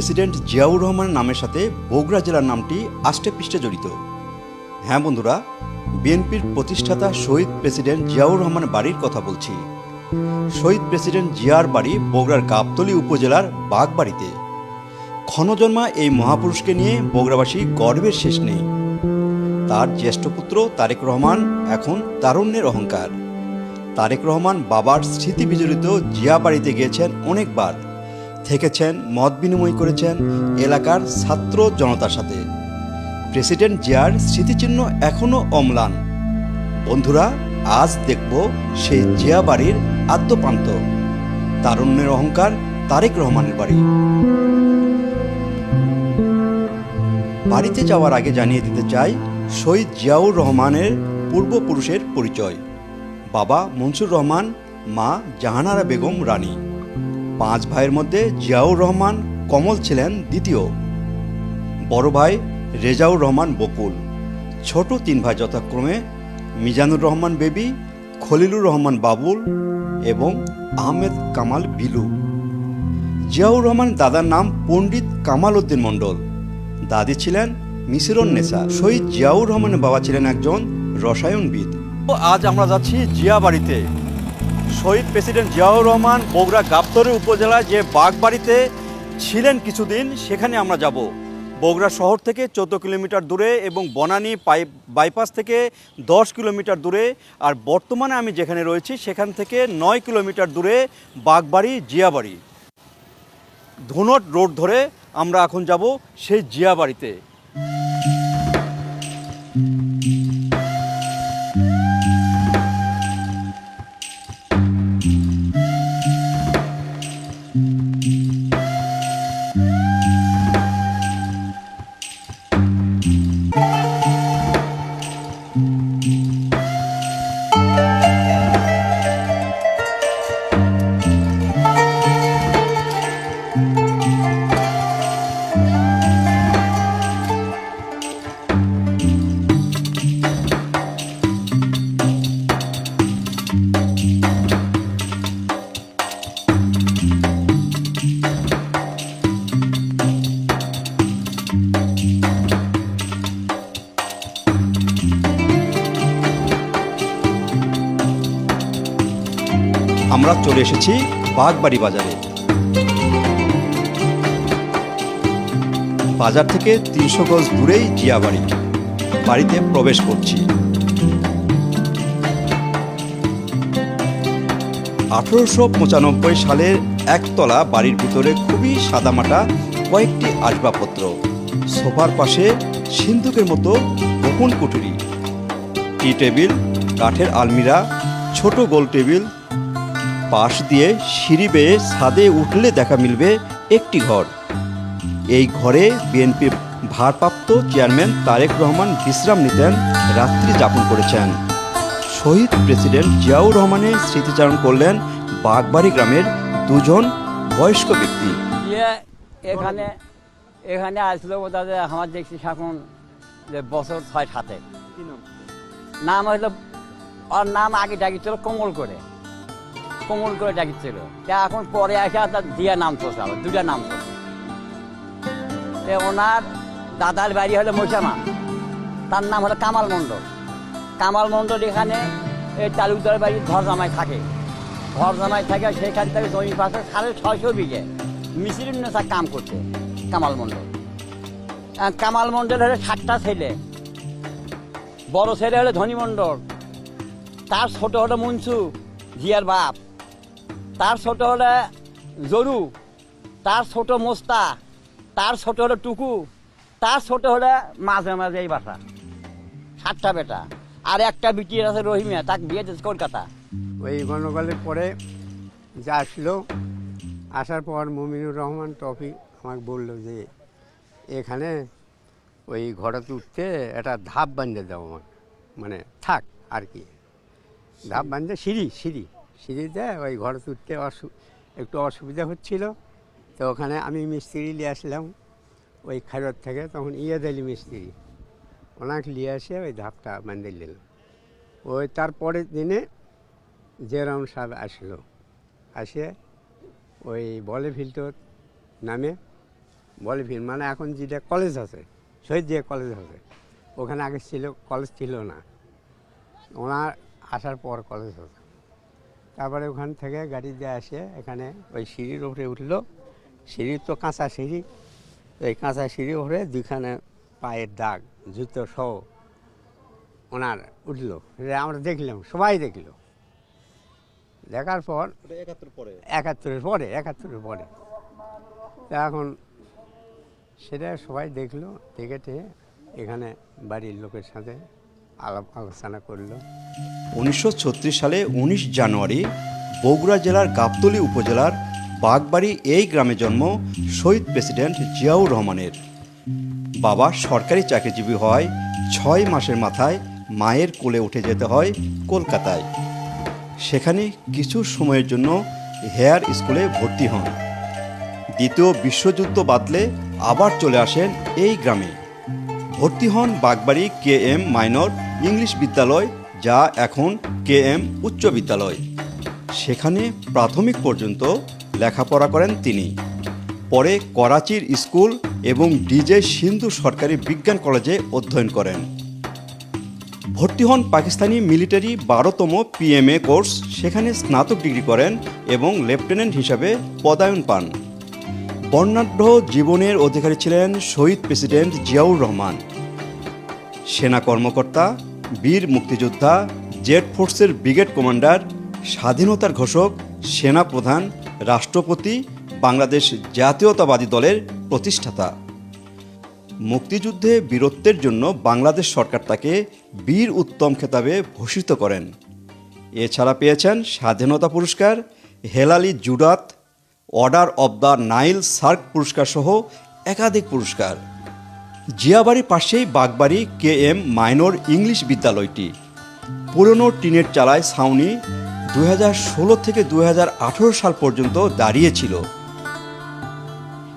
President Ziaur রহমানের নামের সাথে বগুড়া জেলার নামটি আষ্টে পৃষ্ঠে জড়িত। হ্যাঁ বন্ধুরা, বিএনপির প্রতিষ্ঠাতা শহীদ প্রেসিডেন্ট জিয়াউর রহমান বাড়ির কথা বলছি। শহীদ প্রেসিডেন্ট জিয়ার বাড়ি বগুড়ার গাবতলী উপজেলার বাগবাড়িতে। ক্ষণজন্মা এই মহাপুরুষকে নিয়ে বগুড়াবাসী গর্বের শেষ নেই। তার জ্যেষ্ঠ পুত্র তারেক রহমান এখন তারুণ্যের অহংকার। তারেক রহমান বাবার স্মৃতি বিজড়িত জিয়া বাড়িতে গিয়েছেন অনেকবার। থেকেছেন, মত বিনিময় করেছেন এলাকার ছাত্র জনতার সাথে। প্রেসিডেন্ট জিয়ার স্মৃতিচিহ্ন এখনও অম্লান। বন্ধুরা, আজ দেখব সেই জিয়া বাড়ির আদ্যপ্রান্ত তারুণ্যের অহংকার তারেক রহমানের বাড়ি। বাড়িতে যাওয়ার আগে জানিয়ে দিতে চাই, শহীদ জিয়াউর রহমানের পূর্বপুরুষের পরিচয়। বাবা মনসুর রহমান, মা জাহানারা বেগম রানী। পাঁচ ভাইয়ের মধ্যে জিয়াউর রহমান কমল ছিলেন দ্বিতীয়। বড় ভাই রেজাউর রহমান বকুল। ছোট তিন ভাই যথাক্রমে মিজানুর রহমান বেবি, খলিলুর রহমান বাবুল এবং আহমেদ কামাল বিলু। জিয়াউর রহমান দাদার নাম পণ্ডিত কামাল উদ্দিন মণ্ডল। দাদি ছিলেন মিসিরন নেসা শহীদ জিয়াউর রহমানের বাবা ছিলেন একজন রসায়নবিদ। আজ আমরা যাচ্ছি জিয়া বাড়িতে। শহীদ প্রেসিডেন্ট জিয়াউর রহমান বগুড়া গাবতরে উপজেলায় যে বাগবাড়িতে ছিলেন কিছুদিন, সেখানে আমরা যাব। বগুড়া শহর থেকে চোদ্দ কিলোমিটার দূরে এবং বনানী পাই বাইপাস থেকে দশ কিলোমিটার দূরে। আর বর্তমানে আমি যেখানে রয়েছি, সেখান থেকে নয় কিলোমিটার দূরে বাগবাড়ি জিয়াবাড়ি। ধুনট রোড ধরে আমরা এখন যাব সেই জিয়া আমরা চলে এসেছি বাগবাড়ি বাজারে। বাজার থেকে তিনশো গজ দূরেই জিয়া বাড়ি। বাড়িতে প্রবেশ করছি। আঠারোশো পঁচানব্বই সালের একতলা বাড়ির ভিতরে খুবই সাদামাটা কয়েকটি আসবাবপত্র। সোফার পাশে সিন্ধুকের মতো গোপন কুটুরি টি টেবিল, কাঠের আলমিরা, ছোট গোল টেবিল পাশ দিয়ে সিঁড়ি বেয়ে ছাদে উঠলে দেখা মিলবে একটি ঘর। এই ঘরে বিএনপির ভারপ্রাপ্ত চেয়ারম্যান তারেক রহমান বিশ্রাম নিতেন রাত্রি যাপন করেছেন। শহীদ প্রেসিডেন্ট জিয়াউর রহমানের স্মৃতিচারণ করলেন বাগবাড়ি গ্রামের দুজন বয়স্ক ব্যক্তি। এখানে এখানে আসলো বোধহয় আমার দেখছি এখন যে বছর ছয় সাথে নাম? হইল ওর নাম আগে ডাকিছিল কোমল করে। কোমল করে ডাকিছিল তা এখন পরে আসে তার দিয়া নাম চলছে আবার দুটা নাম চলছে ওনার দাদার বাড়ি হলো মৈশামা তার নাম হলো কামাল মণ্ডল। কামাল মণ্ডল এখানে এই তালুকদার বাড়ি ঘর জামাই থাকে। ঘর জামাই থাকে, সেখান থেকে জমি পাশে সাড়ে ছয়শো বিঘে মিসির নেশা কাম করছে কামাল মণ্ডল। কামাল মণ্ডল হলে সাতটা ছেলে। বড় ছেলে হলে ধনী মণ্ডল। তার ছোট হলো মুনসু, জিয়ার বাপ। তার ছোট হলে জরু, তার ছোট মোস্তা, তার ছোট হলো টুকু, তার ছোট হলে মাঝে মাঝে এই বাসা। সাতটা বেটা। আর একটা বিটি আছে রহিমিয়া, তাকে বিয়ে দিয়েছে কলকাতা। ওই গণগলের পরে যা আসলো আসার পর মুমিনুর রহমান টফি আমাকে বলল যে, এখানে ওই ঘোড়াতে উঠতে একটা ধাপ বান্ধে দাও আমার মানে থাক আর কি। ধাপ বাঁধে সিঁড়ি সিঁড়ি। সিঁড়িতে ওই ঘোড়াতে তুলতে অসু, একটু অসুবিধা হচ্ছিল। তো ওখানে আমি মিস্ত্রি নিয়ে আসলাম। ওই খাইরত থেকে তখন ইয়াদ আলী মিস্ত্রি। ওনাকে নিয়ে এসে ওই ধাপটা বাঁধে নিলাম ওই তারপরের দিনে জেরাম সাহেব আসলো। আসে ওই বলে ফিল্টর নামে। বলিভিল মানে এখন যেটা কলেজ আছে শহীদ যে কলেজ আছে। ওখানে আগে ছিল, কলেজ ছিল না। ওনার আসার পর কলেজ হতো তারপরে ওখান থেকে গাড়ি দিয়ে আসে এখানে ওই সিঁড়ির উপরে উঠল। সিঁড়ি তো কাঁচা সিঁড়ি। ওই কাঁচা সিঁড়ি উপরে দুখানে পায়ের দাগ জুতো সহ ওনার উঠল। আমরা দেখলাম সবাই দেখল। দেখার পর একাত্তর পরে? একাত্তরের পরে একাত্তরের পরে। তা এখন সেটা সবাই দেখল দেখে এখানে বাড়ির লোকের সাথে আলাপ আলোচনা করল। উনিশশো সালে উনিশ জানুয়ারি বগুড়া জেলার গাবতলী উপজেলার বাগবাড়ি এই গ্রামে জন্ম শহীদ প্রেসিডেন্ট জিয়াউর রহমানের। বাবা সরকারি চাকরিজীবী হওয়ায় ছয় মাসের মাথায় মায়ের কোলে উঠে যেতে হয় কলকাতায়। সেখানে কিছু সময়ের জন্য হেয়ার স্কুলে ভর্তি হন। দ্বিতীয় বিশ্বযুদ্ধ বাদলে আবার চলে আসেন এই গ্রামে। ভর্তি হন Bagbari K M minor English বিদ্যালয়, যা এখন কে এম উচ্চ বিদ্যালয়। সেখানে প্রাথমিক পর্যন্ত লেখাপড়া করেন তিনি। পরে করাচির স্কুল এবং ডিজে সিন্ধু সরকারি বিজ্ঞান কলেজে অধ্যয়ন করেন। ভর্তি হন পাকিস্তানি মিলিটারি বারোতম পিএমএ কোর্স, সেখানে স্নাতক ডিগ্রি করেন এবং লেফটেন্যান্ট হিসাবে পদায়ন পান। বর্ণাঢ্য জীবনের অধিকারী ছিলেন শহীদ প্রেসিডেন্ট জিয়াউর রহমান। সেনা কর্মকর্তা বীর মুক্তিযোদ্ধা, জেড ফোর্সের ব্রিগেড কমান্ডার, স্বাধীনতার ঘোষক সেনা প্রধান রাষ্ট্রপতি, বাংলাদেশ জাতীয়তাবাদী দলের প্রতিষ্ঠাতা। মুক্তিযুদ্ধে বীরত্বের জন্য বাংলাদেশ সরকার তাকে বীর উত্তম খেতাবে ভূষিত করেন। এছাড়া পেয়েছেন স্বাধীনতা পুরস্কার, হেলালি জুডাত, order of the Nile SAARC পুরস্কার সহ একাধিক পুরস্কার। জিয়াবাড়ির পাশেই Bagbari K M minor English বিদ্যালয়টি। পুরনো টিনের চালায় ছাউনি দু থেকে দু হাজার আঠেরো সাল পর্যন্ত দাঁড়িয়েছিল।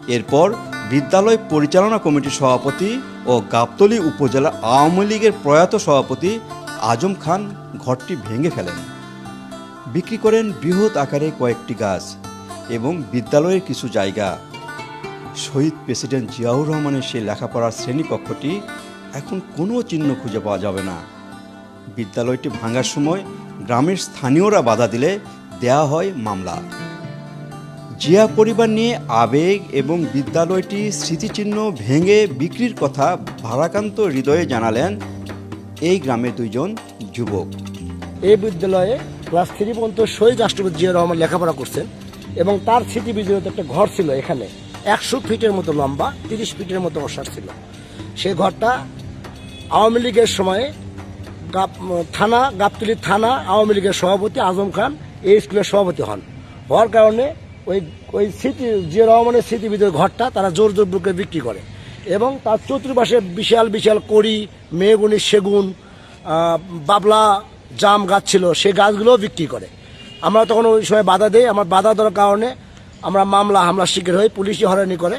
এরপর বিদ্যালয় পরিচালনা কমিটির সভাপতি ও গাবতলী উপজেলা আওয়ামী লীগের প্রয়াত সভাপতি আজম খান ঘরটি ভেঙে ফেলেন। বিক্রি করেন বৃহৎ আকারে কয়েকটি গাছ এবং বিদ্যালয়ের কিছু জায়গা। শহীদ প্রেসিডেন্ট জিয়াউর রহমানের সেই লেখাপড়ার শ্রেণীকক্ষটি এখন কোনো চিহ্ন খুঁজে পাওয়া যাবে না। বিদ্যালয়টি ভাঙার সময় গ্রামের স্থানীয়রা বাধা দিলে দেয়া হয় মামলা। জিয়া পরিবার নিয়ে আবেগ এবং বিদ্যালয়টি স্মৃতিচিহ্ন ভেঙে বিক্রির কথা ভারাকান্ত হৃদয়ে জানালেন এই গ্রামের দুইজন যুবক। এই বিদ্যালয়ে ক্লাস থ্রি পর্যন্ত শহীদ রাষ্ট্রপতি জিয়া রহমান লেখাপড়া করছেন এবং তার স্মৃতি বিজড়িত একটা ঘর ছিল এখানে। একশো ফিটের মতো লম্বা, তিরিশ ফিটের মতো ওষার ছিল। সেই ঘরটা আওয়ামী লীগের সময়ে থানা, গাবতলী থানা আওয়ামী লীগের সভাপতি আজম খান এই স্কুলের সভাপতি হন। হওয়ার কারণে ওই ওই স্মৃতি, জিয়া রহমানের স্মৃতিবিদের ঘরটা তারা জোর জোর বুকে বিক্রি করে এবং তার চতুর্পাশে বিশাল বিশাল কড়ি মেগুনি সেগুন বাবলা জাম গাছ ছিল সেই গাছগুলোও বিক্রি করে। আমরা তখন ওই সময় বাধা দেই, আমার বাধা দেওয়ার কারণে আমরা মামলা হামলা শিকার হই, পুলিশই হয়রানি করে।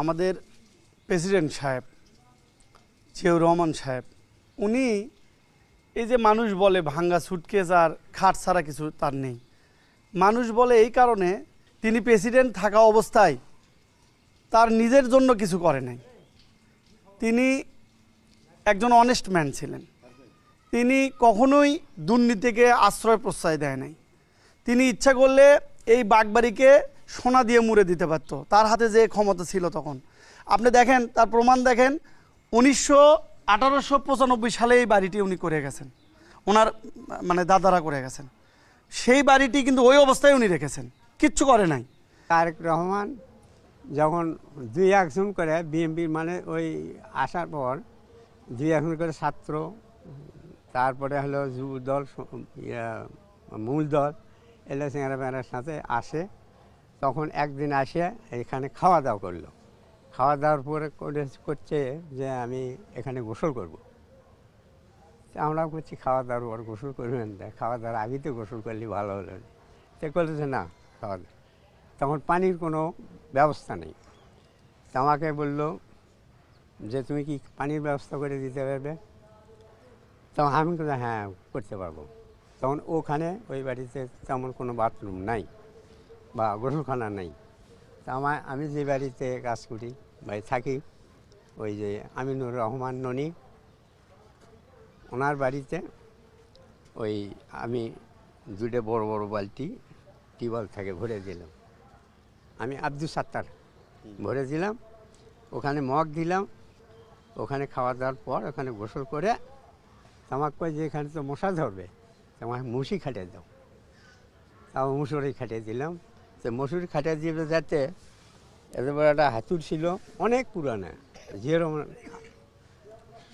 আমাদের প্রেসিডেন্ট সাহেব, জিয়াউর রহমান সাহেব, উনি এই যে মানুষ বলে ভাঙ্গা সুটকেস আর খাট ছাড়া কিছু তার নেই। মানুষ বলে এই কারণে তিনি প্রেসিডেন্ট থাকা অবস্থায় তার নিজের জন্য কিছু করে নাই। তিনি একজন অনেস্ট ম্যান ছিলেন। তিনি কখনোই দুর্নীতিকে আশ্রয় প্রশ্রয় দেয় নাই। তিনি ইচ্ছা করলে এই বাগবাড়িকে সোনা দিয়ে মুড়ে দিতে পারত। তার হাতে যে ক্ষমতা ছিল তখন। আপনি দেখেন, তার প্রমাণ দেখেন, উনিশশো আঠারোশো পঁচানব্বই সালে এই বাড়িটি উনি করে গেছেন। ওনার মানে দাদারা করে গেছেন। সেই বাড়িটি কিন্তু ওই অবস্থায় উনি রেখেছেন। কিচ্ছু করে নাই। তারেক রহমান যখন দুই একজন করে বিএনপির মানে ওই আসার পর দুই একজন করে ছাত্র, তারপরে হলো যুব দল মূল দল এলো সিঙ্গারা ব্যানার সাথে আসে। তখন একদিন আসে, এখানে খাওয়া দাওয়া করল। খাওয়া দাওয়ার পরে করে- করছে যে, আমি এখানে গোসল করব। তা আমরা করছি খাওয়া দাওয়ার পর গোসল করবেন না। খাওয়া দাওয়ার আগে তো গোসল করলে ভালো হলো। সে বলেছে না, খাওয়া দাওয়া তখন পানির কোনো ব্যবস্থা নেই। তা আমাকে বলল যে, তুমি কি পানির ব্যবস্থা করে দিতে পারবে? তখন আমি হ্যাঁ করতে পারব। তখন ওখানে ওই বাড়িতে তেমন কোনো বাথরুম নাই বা গোসলখানা নেই। তা আমার, আমি যে বাড়িতে কাজ করি বা থাকি, ওই যে আমিনুর রহমান ননি, ওনার বাড়িতে ওই আমি দুটো বড় বড় বালতি টিউবওয়েল থেকে ভরে দিলাম। আমি আব্দুল সাত্তার ভরে দিলাম, ওখানে মগ দিলাম, ওখানে খাওয়া দাওয়ার পর ওখানে গোসল করে তামাক কয় যে এখানে তো মশা ধরবে। তোমার মুসি খাটিয়ে দাও। তাও মুসুরি খাটিয়ে দিলাম। তো মুসুরি খাটিয়ে দিয়ে যাতে এত বড় একটা হাতুর ছিল, অনেক পুরানো। যেরকম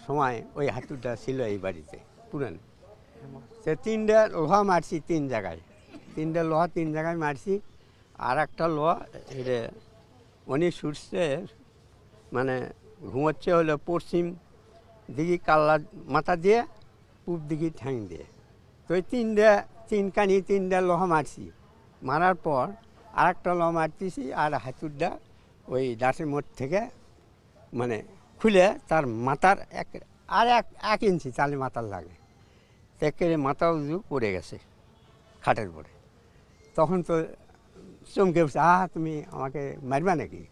সময় ওই হাতুরটা ছিল এই বাড়িতে, পুরানো। সে তিনটা লোহা মারছি তিন জায়গায়। তিনটা লোহা তিন জায়গায় মারছি আর একটা লোহা এটা উনি ছুটছে মানে ঘুমোচ্ছে হলো পশ্চিম দিকে কাল্লা মাথা দিয়ে, পূব দিকে ঠ্যাং দিয়ে। তো ওই তিনটে তিন কানি তিনটা লোহা মারছি। মারার পর আর একটা লোহা মারতেছি আর হাতুরটা ওই ডাঁটের মোড় থেকে মানে খুলে তার মাথার এক, আর এক এক ইঞ্চি তালে মাথার লাগে। একেবারে মাথা উজু পড়ে গেছে খাটের পরে তখন তো চমকে উঠছে আহ, তুমি আমাকে মারবা নাকি?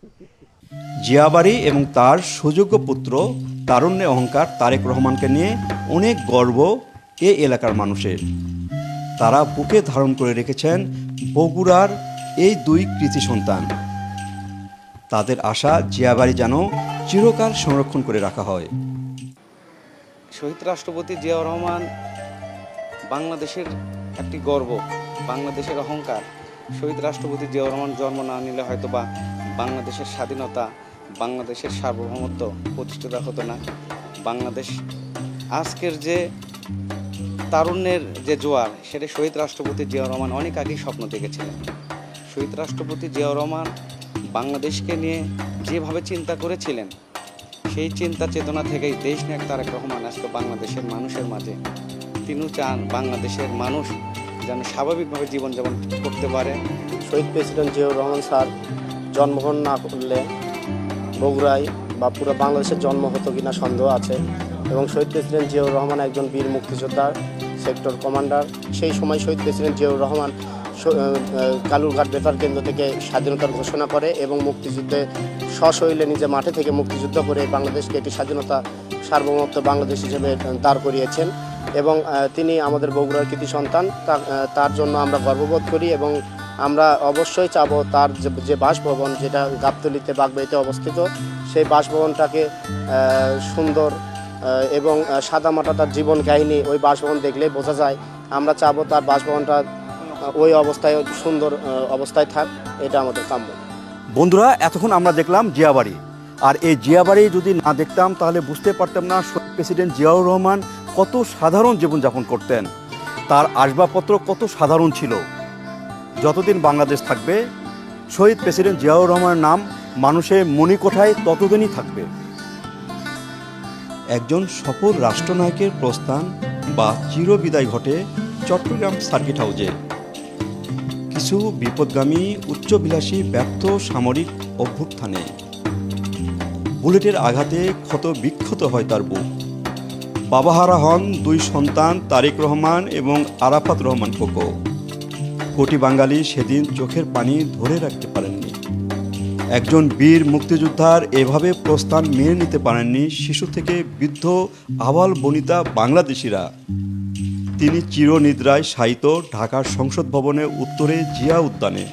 জিয়াবাড়ি এবং তার সুযোগ্য পুত্র তারুণ্যে অহংকার তারেক রহমানকে নিয়ে অনেক গর্ব এ এলাকার মানুষের। তারা বুকে ধারণ করে রেখেছেন বগুড়ার এই দুই কৃতি সন্তান। তাদের আশা জিয়াবাড়ি যেন চিরকাল সংরক্ষণ করে রাখা হয়। শহীদ রাষ্ট্রপতি জিয়াউর রহমান বাংলাদেশের একটি গর্ব, বাংলাদেশের অহংকার। শহীদ রাষ্ট্রপতি জিয়াউর রহমান জন্ম না নিলে হয়তো বা বাংলাদেশের স্বাধীনতা, বাংলাদেশের সার্বভৌমত্ব প্রতিষ্ঠিত হতো না। বাংলাদেশ আজকের যে তারুণ্যের যে জোয়ার, সেটা শহীদ রাষ্ট্রপতি জিয়াউর রহমান অনেক আগেই স্বপ্ন দেখেছিলেন। শহীদ রাষ্ট্রপতি জিয়াউর রহমান বাংলাদেশকে নিয়ে যেভাবে চিন্তা করেছিলেন, সেই চিন্তা চেতনা থেকেই দেশ নায়ক তারেক রহমান আজকে বাংলাদেশের মানুষের মাঝে। তিনিও চান বাংলাদেশের মানুষ যেন স্বাভাবিকভাবে জীবনযাপন করতে পারে। শহীদ প্রেসিডেন্ট জিয়াউর রহমান স্যার জন্মগ্রহণ না করলে বগুড়ায় বা পুরো বাংলাদেশের জন্ম হতো কিনা সন্দেহ আছে। এবং শহীদ প্রেসিডেন্ট জিয়াউর রহমান একজন বীর মুক্তিযোদ্ধা। Sector commander. সেই সময় শহীদ প্রেসিডেন্ট জিয়াউর রহমান কালুরঘাট বেতার কেন্দ্র থেকে স্বাধীনতার ঘোষণা করে এবং মুক্তিযুদ্ধে সশৈলে নিজে মাঠে থেকে মুক্তিযুদ্ধ করে বাংলাদেশকে একটি স্বাধীনতা সার্বভৌমত্ব বাংলাদেশ হিসেবে দাঁড় করিয়েছেন এবং তিনি আমাদের বগুড়ার কৃতি সন্তান। তার জন্য আমরা গর্ববোধ করি এবং আমরা অবশ্যই চাবো তার যে- বাসভবন যেটা গাবতলিতে বাগবাড়িতে অবস্থিত, সেই বাসভবনটাকে সুন্দর এবং সাদামাটা তার জীবন কাহিনী ওই বাসভবন দেখলেই বোঝা যায়। আমরা চাবো তার বাসভবনটা ওই অবস্থায় সুন্দর অবস্থায় থাক, এটা আমাদের কাম্য। বন্ধুরা, এতক্ষণ আমরা দেখলাম জিয়াবাড়ি। আর এই জিয়াবাড়ি যদি না দেখতাম, তাহলে বুঝতে পারতাম না প্রেসিডেন্ট জিয়াউর রহমান কত সাধারণ জীবনযাপন করতেন। তার আসবাবপত্র কত সাধারণ ছিল। যতদিন বাংলাদেশ থাকবে, শহীদ প্রেসিডেন্ট জিয়াউর রহমানের নাম মানুষের মণিকোঠায় ততদিনই থাকবে। একজন সফল রাষ্ট্রনায়কের প্রস্থান বা চিরবিদায় ঘটে চট্টগ্রাম সার্কিট হাউজে। কিছু বিপদগামী, উচ্চবিলাসী, ব্যর্থ সামরিক অভ্যুত্থানে। বুলেটের আঘাতে ক্ষত বিক্ষত হয় তার বুক বাবাহারা হন দুই সন্তান তারেক রহমান এবং আরাফাত রহমান কোকো কোটি বাঙালি সেদিন চোখের পানি ধরে রাখতে পারেননি একজন বীর মুক্তিযোদ্ধার এভাবে প্রস্থান মেনে নিতে পারেননি শিশু থেকে বৃদ্ধ আবাল বনিতা বাংলাদেশিরা। তিনি চিরনিদ্রায় শায়িত ঢাকার সংসদ ভবনে উত্তরে জিয়া উদ্যানে।